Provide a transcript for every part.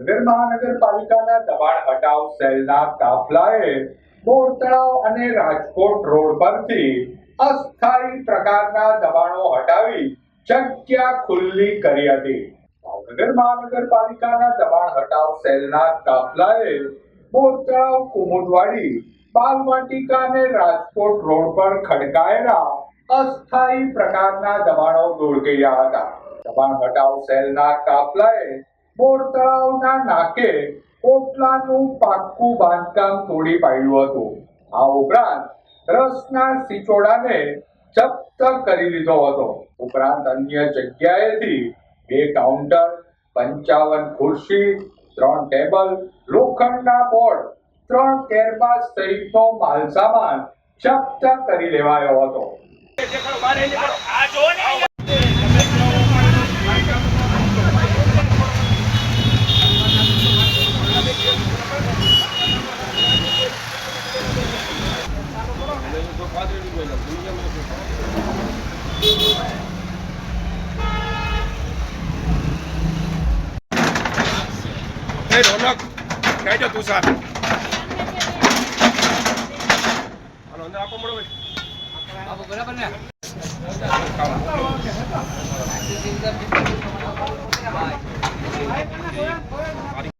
નગર મહાનગરપાલિકાના દબાણ હટાવ સેલના કાફલાએ મોર તળાવ અને રાજકોટ રોડ પરથી અસ્થાયી પ્રકારના દબાણો હટાવી જગ્યા ખુલ્લી કરી હતી. ભાવનગર મહાનગરપાલિકાના દબાણ હટાવ સેલના કાફલાએ તળાવ કુમુદવાડી, બાલવાટિકા અને રાજકોટ રોડ પર ખડકાયેલા અસ્થાયી પ્રકારના દબાણો દૂર કર્યા હતા. દબાણ હટાવ સેલના કાફલાએ બોર તળાવના નાકે કોટલાનું પાક્કું બાંધકામ તોડી પાડ્યું હતું. આ ઉપરાંત રસના સિચોડાને જપ્ત કરી લીધો હતો. ઉપરાંત અન્ય જગ્યાએથી બે કાઉન્ટર, પંચાવન ખુરશી, ત્રણ ટેબલ, લોખંડના બોર્ડ, ત્રણ કેરબાસ સહિતનો માલસામાન જપ્ત કરી લેવાયો હતો. રોનક કહેજો તુષાર હાલો અંદર આપો મળો ભાઈ. કરી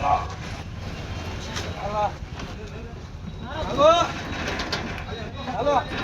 来了，来了，来了，来了。